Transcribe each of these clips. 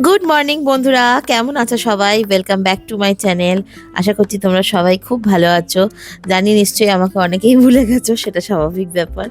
Good morning বন্ধুরা। কেমন আছো সবাই? Welcome back to my channel আশা করছি তোমরা সবাই খুব ভালো আছো। জানি নিশ্চয়ই আমাকে অনেকেই ভুলে গেছো, সেটা স্বাভাবিক ব্যাপার।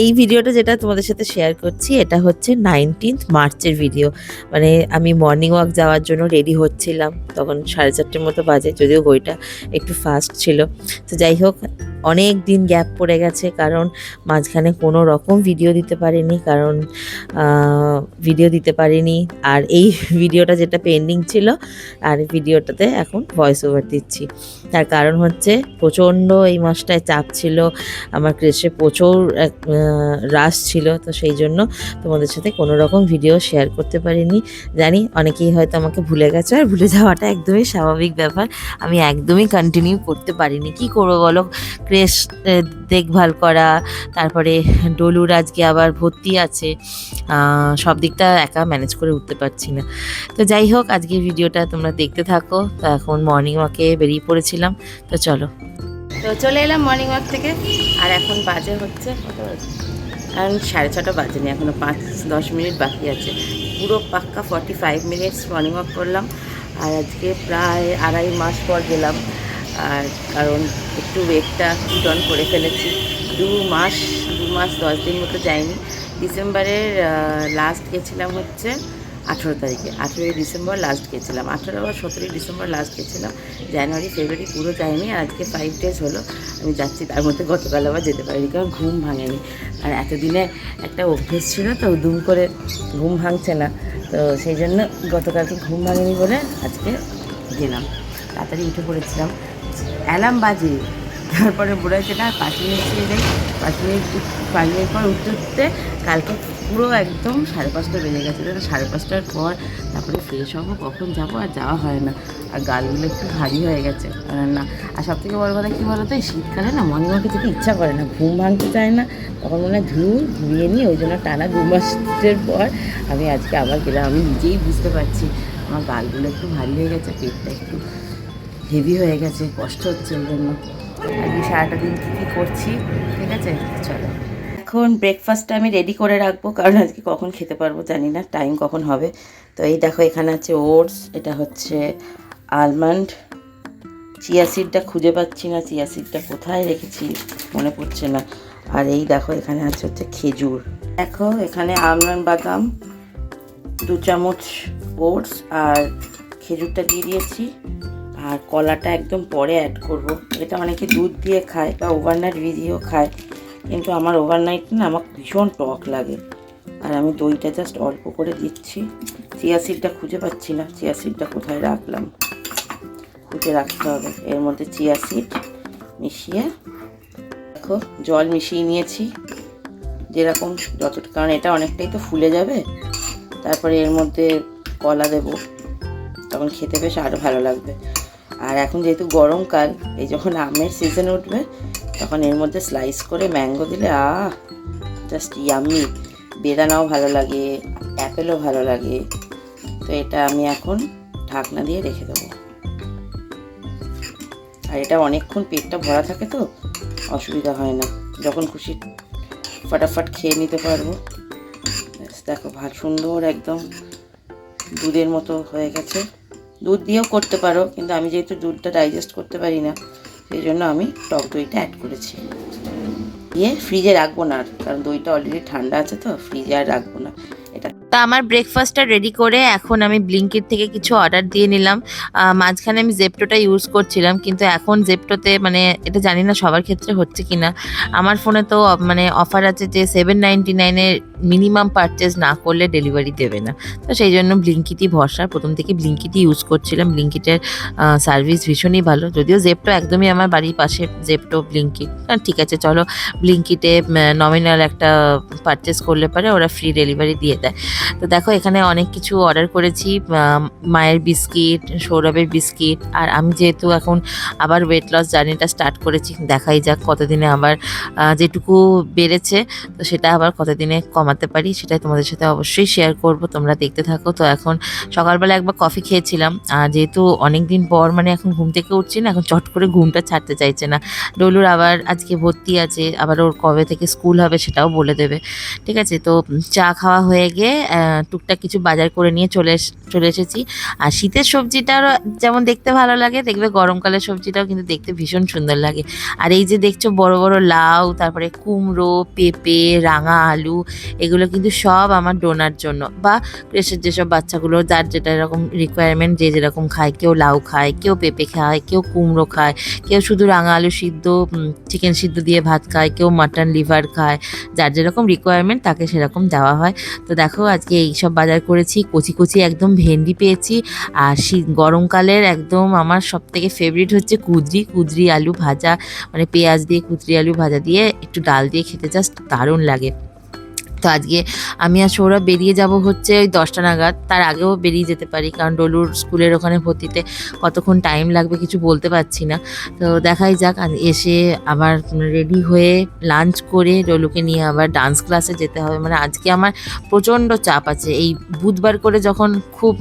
এই ভিডিওটা যেটা তোমাদের সাথে শেয়ার করছি, এটা হচ্ছে নাইনটিন্থ মার্চের ভিডিও মানে আমি মর্নিং ওয়াক যাওয়ার জন্য রেডি হচ্ছিলাম। তখন সাড়ে চারটের মতো বাজে, যদিও বইটা একটু ফাস্ট ছিল। তো যাই হোক অনেক দিন গ্যাপ পড়ে গেছে, কারণ মাঝখানে কোনো রকম ভিডিও দিতে পারিনি, কারণ ভিডিও দিতে পারিনি। আর এই ভিডিওটা যেটা পেন্ডিং ছিল, আর ভিডিওটাতে এখন ভয়েস ওভার দিচ্ছি। তার কারণ হচ্ছে প্রচণ্ড এই মাসটায় চাপ ছিল, আমার ক্রেশে প্রচুর রাশ ছিল, তো সেই জন্য তোমাদের সাথে কোনো রকম ভিডিও শেয়ার করতে পারিনি। জানি অনেকেই হয়তো আমাকে ভুলে গেছে, আর ভুলে যাওয়াটা একদমই স্বাভাবিক ব্যাপার। আমি একদমই কন্টিনিউ করতে পারিনি। কি করব বলো? ক্রেশ দেখভাল করা, তারপরে ডলুর আজকে আবার ভর্তি আছে সব দিকটা একা ম্যানেজ করে উঠতে পারছি না। তো যাই হোক, আজকের ভিডিওটা তোমরা দেখতে থাকো। তো এখন মর্নিং ওয়াকে বেরিয়ে পড়েছিলাম। তো চলো। তো চলে এলাম মর্নিং ওয়াক থেকে। আর এখন বাজে হচ্ছে এখন সাড়ে ছটা বাজে বাজেনি এখনও পাঁচ, দশ মিনিট বাকি আছে। পুরো পাক্কা forty five minutes morning walk করলাম। আর আজকে প্রায় আড়াই মাস পর গেলাম। আর কারণ একটু ওয়েটটা ডন করে ফেলেছি। দু মাস দু মাস, দশ দিন মতো যাইনি ডিসেম্বরের লাস্ট গেছিলাম হচ্ছে আঠেরো তারিখে। আঠেরোই ডিসেম্বর লাস্ট গেছিলাম। আঠেরো বা সতেরোই ডিসেম্বর লাস্ট গেছিলাম। জানুয়ারি, ফেব্রুয়ারি পুরো যাইনি আর আজকে ফাইভ ডেজ হলো। আমি যাচ্ছি, তার মধ্যে গতকাল আবার যেতে পারিনি, কারণ ঘুম ভাঙেনি। আর এতদিনে একটা অভ্যেস ছিল তো, দুম করে ঘুম ভাঙছে না। তো সেই জন্য গতকালকে ঘুম ভাঙেনি বলে আজকে গেলাম। তাড়াতাড়ি উঠে পড়েছিলাম। অ্যালার্ম বাজে। তারপরে বলেছে না, পাঁচ মিনিট ছিল যাই। পাঁচ মিনিট পাঁচ মিনিট পর উঠতে উঠতে কালকে পুরো একদম সাড়ে পাঁচটা বেজে গেছে তো সাড়ে পাঁচটার পর তারপরে ফ্রেশ হব, কখন যাব আর যাওয়া হয় না। আর গালগুলো একটু ভারী হয়ে গেছে না। আর সব থেকে বড় কথা কী বলো তো এই শীতকালে না মর্নিং ওয়াকে যেতে ইচ্ছা করে না, ঘুম ভাঙতে চায় না। তখন মনে হয় ধুই, ধুয়ে নিই, ওই জন্য টানা দু মাসের পর আমি আজকে আবার গেলাম। আমি নিজেই বুঝতে পারছি, আমার গালগুলো একটু ভারী হয়ে গেছে, পেটটা একটু হেভি হয়ে গেছে কষ্ট হচ্ছে ওই জন্য। আজকে সারাটা দিন কী কী করছি ঠিক আছে? চলো। এখন ব্রেকফাস্টটা আমি রেডি করে রাখব কারণ আজকে কখন খেতে পারব জানি না টাইম কখন হবে। তো এই দেখো এখানে আছে ওটস এটা হচ্ছে আলমন্ড চিয়া সিডটা খুঁজে পাচ্ছি না চিয়া সিডটা কোথায় রেখেছি মনে পড়ছে না। আর এই দেখো এখানে আছে হচ্ছে খেজুর। দেখো এখানে আলমন্ড বাদাম দু চামচ ওটস আর খেজুরটা দিয়ে দিয়েছি। আর কলাটা একদম পরে অ্যাড করব। এটা অনেকে দুধ দিয়ে খায় বা ওভারনাইট ভিজিয়েও খায়, কিন্তু আমার ওভারনাইট না আমার ভীষণ টক লাগে। আর আমি দইটা জাস্ট অল্প করে দিচ্ছি। চিয়া সিডটা খুঁজে পাচ্ছি না, চিয়া সিডটা কোথায় রাখলাম? খুঁজে রাখতে হবে। এর মধ্যে চিয়া সিড মিশিয়ে, দেখো জল মিশিয়ে নিয়েছি। যেরকম যতটা, কারণ এটা অনেকটাই তো ফুলে যাবে। তারপরে এর মধ্যে কলা দেবো। তখন খেতে বেশ আরও ভালো লাগবে। আর এখন যেহেতু গরমকাল, এই যখন আমের সিজন উঠবে, তখন এর মধ্যে স্লাইস করে ম্যাঙ্গো দিলে, আহ জাস্ট ইয়ামি বেদানাও ভালো লাগে অ্যাপেলও ভালো লাগে। তো এটা আমি এখন ঢাকনা দিয়ে রেখে দেবো। আর এটা অনেকক্ষণ পেটটা ভরা থাকে তো, অসুবিধা হয় না। যখন খুশি ফটাফট খেয়ে নিতে পারব। দেখো ভালো সুন্দর একদম দুধের মতো হয়ে গেছে। দুধ দিয়েও করতে পারো, কিন্তু আমি যেহেতু দুধটা ডাইজেস্ট করতে পারি না, সেই জন্য আমি টক দইটা অ্যাড করেছি। দিয়ে ফ্রিজে রাখব না আর, কারণ দইটা অলরেডি ঠান্ডা আছে তো ফ্রিজে আর রাখব না। এটা তা আমার ব্রেকফাস্টটা রেডি করে এখন আমি ব্লিঙ্কিট থেকে কিছু অর্ডার দিয়ে নিলাম। মাঝখানে আমি জেপটোটা ইউজ করছিলাম, কিন্তু এখন জেপটোতে মানে এটা জানি না সবার ক্ষেত্রে হচ্ছে কি না আমার ফোনে তো মানে অফার আছে যে সেভেন নাইনটি নাইনের মিনিমাম পারচেজ না করলে ডেলিভারি দেবে না। তো সেই জন্য ব্লিঙ্কিটই ভরসা। প্রথম থেকে ব্লিঙ্কিটই ইউজ করছিলাম। ব্লিঙ্কিটের সার্ভিস ভীষণই ভালো। যদিও জেপটো একদমই আমার বাড়ির পাশে জেপটো ব্লিঙ্কিট ঠিক আছে, চলো ব্লিঙ্কিটে নমিনাল একটা পারচেস করলে পারে ওরা ফ্রি ডেলিভারি দিয়ে দেয়। তো দেখো, এখানে অনেক কিছু অর্ডার করেছি মায়ের বিস্কিট, সৌরভের বিস্কিট, আর আমি যেহেতু এখন আবার ওয়েট লস জার্নিটা স্টার্ট করেছি, দেখাই যাক কতদিনে আবার যেটুকু বেড়েছে, তো সেটা আবার কতদিনে কমাতে পারি, সেটাই তোমাদের সাথে অবশ্যই শেয়ার করব, তোমরা দেখতে থাকো। তো এখন সকালবেলা একবার কফি খেয়েছিলাম, আর যেহেতু অনেক দিন পর মানে এখন ঘুম থেকে উঠছি না, এখন চট করে ঘুমটা ছাড়তে চাইছে না। ডলুর আবার আজকে ভর্তি আছে, আবার ওর কবে থেকে স্কুল হবে সেটাও বলে দেবে, ঠিক আছে? তো চা খাওয়া হয়ে গিয়ে টুকটাক কিছু বাজার করে নিয়ে চলে চলে এসেছি। আর শীতের সবজিটারও যেমন দেখতে ভালো লাগে, দেখবে গরমকালের সবজিটাও কিন্তু দেখতে ভীষণ সুন্দর লাগে। আর এই যে দেখছ বড় বড় লাউ, তারপরে কুমড়ো, পেঁপে, রাঙা আলু, এগুলো কিন্তু সব আমার ডোনার জন্য। বা ক্রেশের যেসব বাচ্চাগুলো, যার যেটা এরকম রিকোয়ারমেন্ট যে যেরকম খায়, কেউ লাউ খায়, কেউ পেঁপে খায়, কেউ কুমড়ো খায়, কেউ শুধু রাঙা আলু সিদ্ধ চিকেন সিদ্ধ দিয়ে ভাত খায়, কেউ মাটন লিভার খায়, যার যেরকম রিকোয়ারমেন্ট তাকে সেরকম দেওয়া হয়। তো দেখো আজকে এইসব বাজার করেছি, কচি কচি একদম ভেন্ডি পেয়েছি, আর শীত, গরমকালের একদম আমার সব থেকে ফেভারিট হচ্ছে কুদরি কুদরি আলু ভাজা মানে পেঁয়াজ দিয়ে, কুদরি আলু ভাজা দিয়ে একটু ডাল দিয়ে খেতে জাস্ট দারুণ লাগে। তো আজকে আমি আর সৌরভ বেরিয়ে যাব হচ্ছে ওই দশটা নাগাদ। তার আগেও বেরিয়ে যেতে পারি, কারণ ডলুর স্কুলের ওখানে ভর্তিতে কতক্ষণ টাইম লাগবে কিছু বলতে পারছি না। তো দেখাই যাক এসে আবার রেডি হয়ে লাঞ্চ করে ডলুকে নিয়ে আবার ডান্স ক্লাসে যেতে হবে। মানে আজকে আমার প্রচণ্ড চাপ আছে। এই বুধবার করে যখন খুব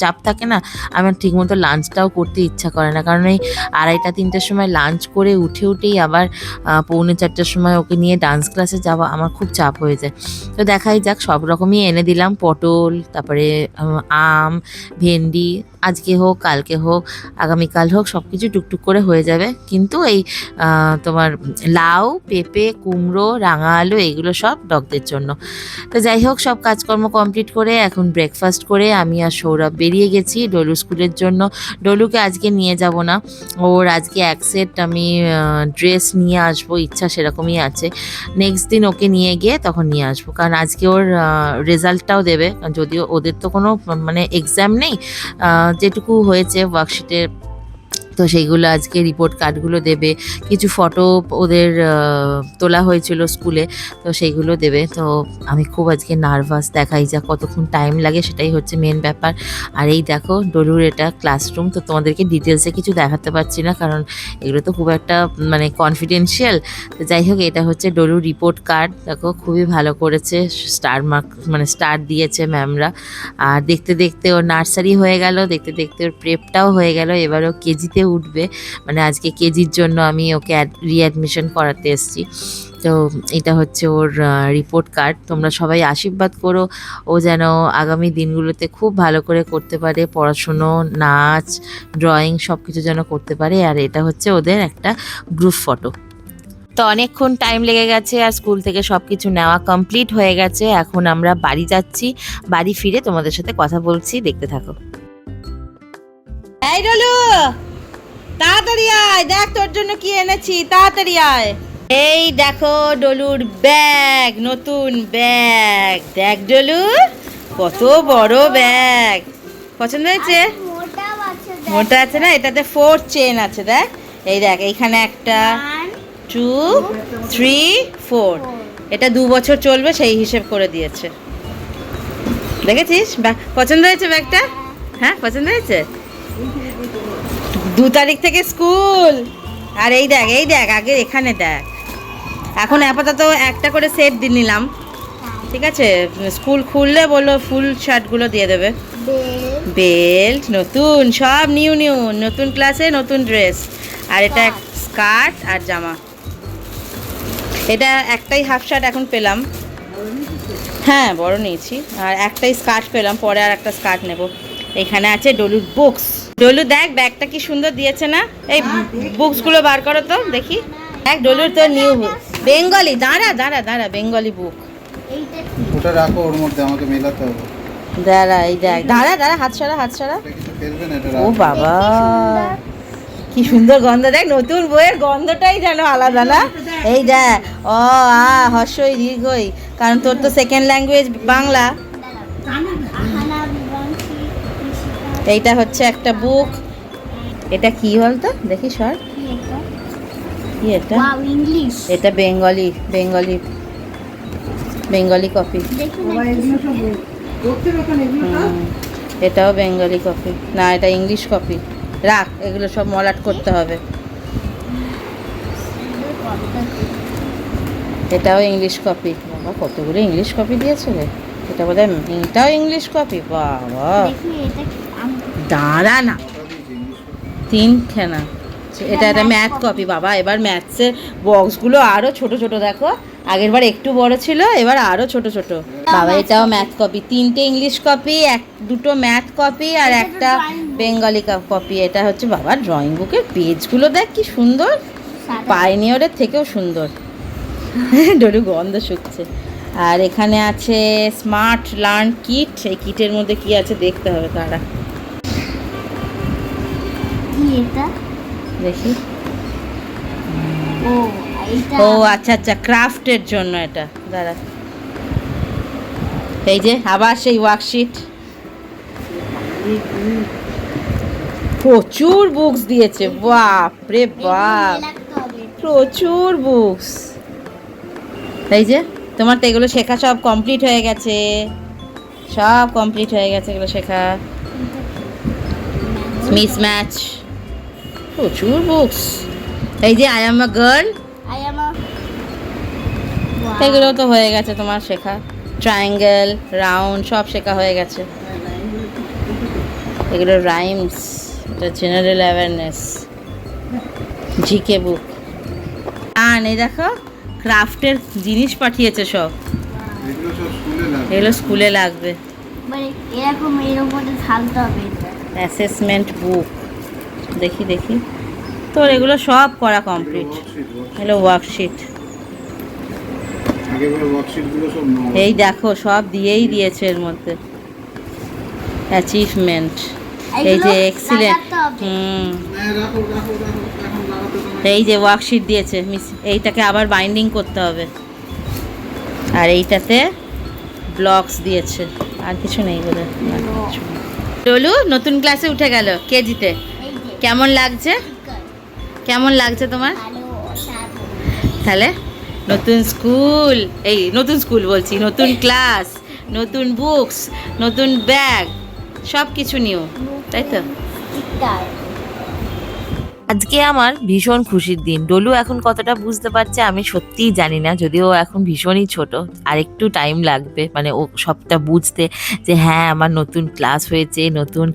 চাপ থাকে না, আমার ঠিকমতো লাঞ্চটাও করতে ইচ্ছা করে না। কারণ এই আড়াইটা, তিনটের সময় লাঞ্চ করে উঠে উঠেই আবার পৌনে চারটার সময় ওকে নিয়ে ডান্স ক্লাসে যাওয়া আমার খুব চাপ হয়ে যায়। তো দেখাই যাক সব রকমই এনে দিলাম পটল তারপরে আম ভেন্ডি আজকে হোক, কালকে হোক, আগামীকাল হোক সব কিছু টুকটুক করে হয়ে যাবে। কিন্তু এই তোমার লাউ, পেঁপে, কুমড়ো, রাঙা আলু, এগুলো সব ডগদের জন্য। তো যাই হোক, সব কাজকর্ম কমপ্লিট করে এখন ব্রেকফাস্ট করে আমি আর সৌরভ বেরিয়ে গেছি ডলু স্কুলের জন্য। ডলুকে আজকে নিয়ে যাব না। ওর আজকে এক সেট আমি ড্রেস নিয়ে আসব, ইচ্ছা সেরকমই আছে। নেক্সট দিন ওকে নিয়ে গিয়ে তখন নিয়ে আসব। কারণ আজকে ওর রেজাল্টটাও দেবে। যদিও ওদের তো কোনো মানে এক্সাম নেই যেটুকু হয়েছে ওয়ার্কশিটে তো সেইগুলো আজকে রিপোর্ট কার্ডগুলো দেবে। কিছু ফটো ওদের তোলা হয়েছিল স্কুলে তো সেইগুলো দেবে। তো আমি খুব আজকে নার্ভাস দেখাই যা কতক্ষণ টাইম লাগে, সেটাই হচ্ছে মেন ব্যাপার। আর এই দেখো, ডলুর এটা ক্লাসরুম তো তোমাদেরকে ডিটেলসে কিছু দেখাতে পারছি না, কারণ এগুলো তো খুব একটা মানে কনফিডেন্সিয়াল তো যাই হোক, এটা হচ্ছে ডলুর রিপোর্ট কার্ড দেখো, খুবই ভালো করেছে স্টার মার্ক মানে স্টার দিয়েছে ম্যামরা আর দেখতে দেখতে ওর নার্সারি হয়ে গেল, দেখতে দেখতে ওর প্রেপটাও হয়ে গেল। এবারও কেজিতে উঠবে। মানে আজকে কেজির জন্য আমি ওকে রিঅ্যাডমিশন করাতে এসেছি। তো এটা হচ্ছে ওর রিপোর্ট কার্ড তোমরা সবাই আশীর্বাদ করো। ও যেন আগামী দিনগুলোতে খুব ভালো করে করতে পারে। পড়াশুনো, নাচ ড্রয়িং সব কিছু যেন করতে পারে। আর এটা হচ্ছে ওদের একটা গ্রুপ ফটো তো অনেকক্ষণ টাইম লেগে গেছে আর স্কুল থেকে সব কিছু নেওয়া কমপ্লিট হয়ে গেছে। এখন আমরা বাড়ি যাচ্ছি। বাড়ি ফিরে তোমাদের সাথে কথা বলছি। দেখতে থাকো। তাড়াতাড়ি আয় দেখ তোর জন্য কি এনেছি তাড়াতাড়ি আয়। এই দেখো ডলুর ব্যাগ নতুন ব্যাগ। দেখ ডলু কত বড় ব্যাগ। পছন্দ হয়েছে। মোটা আছে না? এটাতে ফোর চেন আছে দেখ। এই দেখ এইখানে একটা টু থ্রি ফোর এটা দু বছর চলবে সেই হিসেব করে দিয়েছে। দেখেছিস? পছন্দ হয়েছে ব্যাগটা? হ্যাঁ পছন্দ হয়েছে? দু তারিখ থেকে স্কুল। আর এই দেখ এই দেখ আগে এখানে দেখ। এখন আপাতত একটা করে সেট দিয়ে নিলাম। ঠিক আছে? স্কুল খুললে বলল ফুল শার্টগুলো দিয়ে দেবে। বেল্ট নতুন সব নিউ নিউ নতুন ক্লাসে নতুন ড্রেস। আর এটা স্কার্ট আর জামা। এটা একটাই হাফ শার্ট এখন পেলাম। হ্যাঁ বড় নিয়েছি। আর একটাই স্কার্ট পেলাম পরে আর একটা স্কার্ট নেব। এখানে আছে ডলুর বুকস ডলু দেখ ব্যাগটা কি সুন্দর দিয়েছে না? এই বুকসগুলো বার করো তো দেখি। দেখ ডলুর তো নিউ বেঙ্গলি দাঁড়া দাঁড়া দাঁড়া বেঙ্গলি বুক এইটা ওটা রাখো ওর মধ্যে আমাকে মেলাতে হবে। দাঁড়া এই দেখ দাঁড়া দাঁড়া হাত সরা হাত সরা। ও বাবা কি সুন্দর গন্ধ। দেখ নতুন বইয়ের গন্ধটাই যেন আলাদা না? এই দেখ অ আ হর্ষই দীর্ঘই কারণ তোর তো সেকেন্ড ল্যাঙ্গুয়েজ বাংলা। এইটা হচ্ছে একটা বুক এটা কি বলতো? দেখি সর। কি এটা? কি এটা এটা বেঙ্গলি বেঙ্গলি বেঙ্গলি কপি এটাও বেঙ্গলি কপি না এটা ইংলিশ কপি রাখ এগুলো সব মলাট করতে হবে। এটাও ইংলিশ কপি বাবা কতগুলো ইংলিশ কপি দিয়েছে রে এটা বোধ হয় এটাও ইংলিশ কপি বাবা। দাঁড়া না তিনখানা। এটা একটা ম্যাথ কপি বাবা। এবার ম্যাথসের বক্সগুলো আরও ছোট ছোট দেখো। আগের বার একটু বড় ছিল এবার আরও ছোট ছোট। বাবা এটাও ম্যাথ কপি তিনটে ইংলিশ কপি এক দুটো ম্যাথ কপি আর একটা। বেঙ্গলি কপি এটা হচ্ছে বাবা ড্রয়িং বুকের পেজগুলো দেখ কি সুন্দর। পাইনিয়রের থেকেও সুন্দর। ডলু গন্ধ শুকছে। আর এখানে আছে স্মার্ট লার্ন কিট এই কিটের মধ্যে কি আছে দেখতে হবে তারা কি এটা। দেখি। ও ও আচ্ছা আচ্ছা ক্রাফটের জন্য এটা। দাঁড়া। এই যে আবার সেই ওয়ার্কশিট প্রচুর বুকস দিয়েছে বাপ রে বাপ। প্রচুর বুকস এই যে তোমার তো এগুলো শেখা সব কমপ্লিট হয়ে গেছে। সব কমপ্লিট হয়ে গেছে এগুলো শেখা। মিস ম্যাচ প্রচুর বুকস এই যে I am a girl a- এগুলো তো হয়ে গেছে তোমার শেখা। ট্রায়াঙ্গেল রাউন্ড সব শেখা হয়ে গেছে। এগুলো রাইমস এটা জেনারেল অ্যাওয়ারনেস জিকে বুক আর এই দেখো ক্রাফটের জিনিস পাঠিয়েছে সব। এগুলো স্কুলে লাগবে। মানে এরকম এর হবে অ্যাসেসমেন্ট বুক দেখি দেখি। তোর এগুলো সব করা কমপ্লিট ওয়ার্কশিট এগুলো ওয়ার্কশিট এই দেখো সব দিয়েই দিয়েছে এর মধ্যে। অ্যাচিভমেন্ট এই যে এক্সিলেন্ট হুম। এই যে ওয়ার্কশিট দিয়েছে মিস এইটাকে আবার বাইন্ডিং করতে হবে। আর এইটাতে ব্লকস দিয়েছে। আর কিছু নেই বলে টলু নতুন ক্লাসে উঠে গেল কেজিতে। কেমন লাগছে? কেমন লাগছে তোমার? তাহলে নতুন স্কুল, এই নতুন স্কুল বলছি, নতুন ক্লাস, নতুন বুকস, নতুন ব্যাগ সব কিছু নিউ তাই তো। আজকে আমার ভীষণ খুশির দিন। ডলু এখন কতটা বুঝতে পারছে আমি সত্যিই জানি না, যদিও এখন ভীষণই ছোট। আর একটু টাইম লাগবে মানে ও সবটা বুঝতে যে হ্যাঁ আমার নতুন ক্লাস হয়েছে, নতুন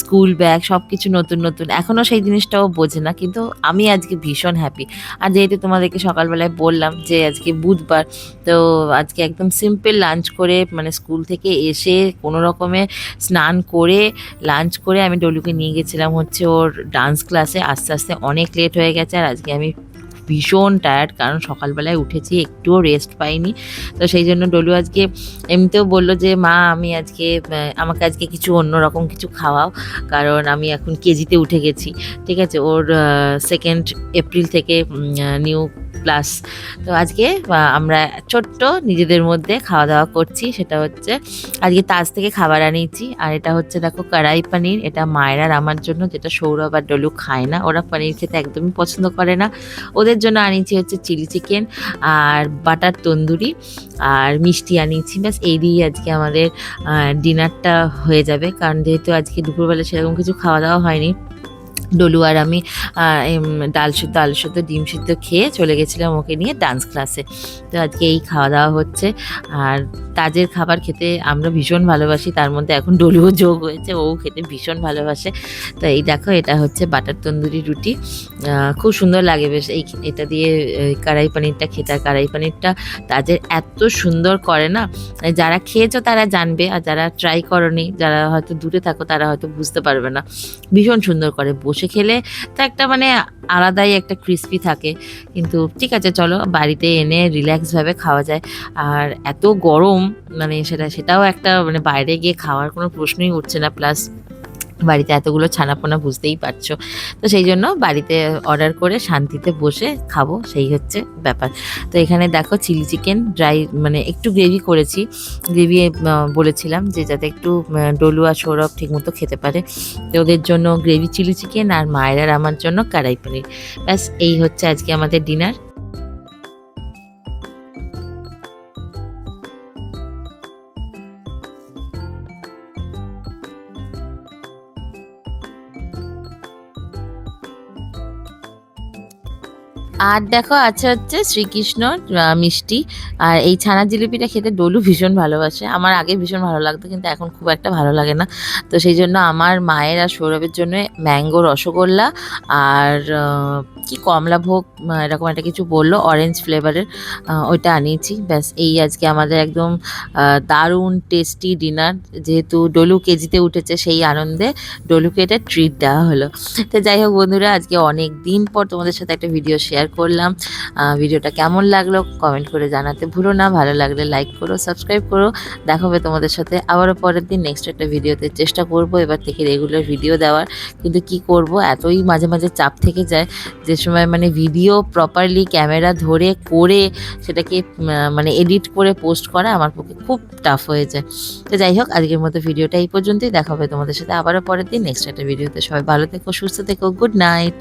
স্কুল ব্যাগ সব কিছু নতুন নতুন। এখনও সেই জিনিসটাও বোঝে না, কিন্তু আমি আজকে ভীষণ হ্যাপি আর যেহেতু তোমাদেরকে সকালবেলায় বললাম যে আজকে বুধবার, তো আজকে একদম সিম্পল লাঞ্চ করে মানে স্কুল থেকে এসে কোনো রকমে স্নান করে লাঞ্চ করে আমি ডলুকে নিয়ে গেছিলাম হচ্ছে ওর ডান্স ক্লাসে আস্তে আস্তে অনেক লেট হয়ে গেছে আর আজকে আমি ভীষণ টায়ার্ড কারণ সকালবেলায় উঠেছি, একটুও রেস্ট পাইনি। তো সেই জন্য ডলু আজকে এমনিতেও বলল যে, মা, আমি আজকে আমাকে আজকে কিছু অন্যরকম কিছু খাওয়াও, কারণ আমি এখন কেজিতে উঠে গেছি। ঠিক আছে, ওর সেকেন্ড এপ্রিল থেকে নিউ ক্লাস তো আজকে আমরা ছোট্ট নিজেদের মধ্যে খাওয়া দাওয়া করছি। সেটা হচ্ছে, আজকে তাজ থেকে খাবার আনিয়েছি। আর এটা হচ্ছে, দেখো, কড়াই পানির। এটা মায়ের আর আমার জন্য, যেটা সৌরভ আর ডলু খায় না। ওরা পনির খেতে একদমই পছন্দ করে না। ওদের জন্য আনিয়েছি হচ্ছে চিলি চিকেন আর বাটার তন্দুরি আর মিষ্টি আনিয়েছি। ব্যাস, এই দিয়েই আজকে আমাদের ডিনারটা হয়ে যাবে। কারণ যেহেতু আজকে দুপুরবেলা সেরকম কিছু খাওয়া দাওয়া হয়নি ডলু আর আমি ডাল সিদ্ধ আলু সিদ্ধ ডিম সিদ্ধ খেয়ে চলে গেছিলাম ওকে নিয়ে ডান্স ক্লাসে তো আজকে এই খাওয়া দাওয়া হচ্ছে। আর তাজের খাবার খেতে আমরা ভীষণ ভালোবাসি, তার মধ্যে এখন ডলুও যোগ হয়েছে, ও খেতে ভীষণ ভালোবাসে। তো এই দেখো, এটা হচ্ছে বাটার তন্দুরি রুটি। খুব সুন্দর লাগে বেশ। এই এটা দিয়ে কড়াই পানিরটা খেতে। কড়াই পানিরটা তাজের এত সুন্দর করে না? যারা খেয়েছো তারা জানবে, আর যারা ট্রাই করনি, যারা হয়তো দূরে থাকো তারা হয়তো বুঝতে পারবে না। ভীষণ সুন্দর করে বসে খেলে তো একটা মানে আলাদাই একটা ক্রিস্পি থাকে। কিন্তু ঠিক আছে, চলো বাড়িতে এনে রিল্যাক্সভাবে খাওয়া যায়। আর এত গরম মানে সেটা, সেটাও একটা মানে বাইরে গিয়ে খাওয়ার কোনো প্রশ্নই উঠছে না। প্লাস বাড়িতে এতগুলো ছানাপোনা বুঝতেই পারছ। তো সেই জন্য বাড়িতে অর্ডার করে শান্তিতে বসে খাব সেই হচ্ছে ব্যাপার। তো এখানে দেখো চিলি চিকেন ড্রাই মানে একটু গ্রেভি করেছি। গ্রেভি বলেছিলাম যে যাতে একটু আহ, ডলু আর সৌরভ ঠিকমতো খেতে পারে। তো ওদের জন্য গ্রেভি চিলি চিকেন আর মায়ের আমার জন্য কড়াই পনির। ব্যাস এই হচ্ছে আজকে আমাদের ডিনার আর দেখো, আছে হচ্ছে শ্রীকৃষ্ণ মিষ্টি। আর এই ছানা জিলিপিটা খেতে ডলু ভীষণ ভালোবাসে। আমার আগে ভীষণ ভালো লাগতো, কিন্তু এখন খুব একটা ভালো লাগে না। তো সেই জন্য আমার মায়ের আর সৌরভের জন্য ম্যাঙ্গো রসগোল্লা আর কি কমলাভোগ এরকম একটা কিছু বলল অরেঞ্জ ফ্লেভারের ওইটা আনিয়েছি। ব্যাস, এই আজকে আমাদের একদম দারুণ টেস্টি ডিনার যেহেতু ডলু কেজিতে উঠেছে সেই আনন্দে ডলুকে এটা ট্রিট দেওয়া হলো। তো যাই হোক বন্ধুরা, আজকে অনেক দিন পর তোমাদের সাথে একটা ভিডিও শেয়ার করলাম। ভিডিওটা কেমন লাগল কমেন্ট করে জানাতে ভুলো না। ভালো লাগলে লাইক করো, সাবস্ক্রাইব করো। দেখা হবে তোমাদের সাথে আবারও পরের দিন নেক্সট একটা ভিডিওতে। চেষ্টা করব এবার থেকে রেগুলার ভিডিও দেওয়ার। কিন্তু কি করব? এতই মাঝে মাঝে চাপ থেকে যায় যে সময় মানে ভিডিও প্রপারলি ক্যামেরা ধরে করে সেটাকে মানে এডিট করে পোস্ট করা আমার পক্ষে খুব টাফ হয়ে যায়। তো যাই হোক, আজকের মতো ভিডিওটা এই পর্যন্তই। দেখা হবে তোমাদের সাথে আবারও পরের দিন নেক্সট একটা ভিডিওতে। সবাই ভালো থেকো, সুস্থ থেকো গুড নাইট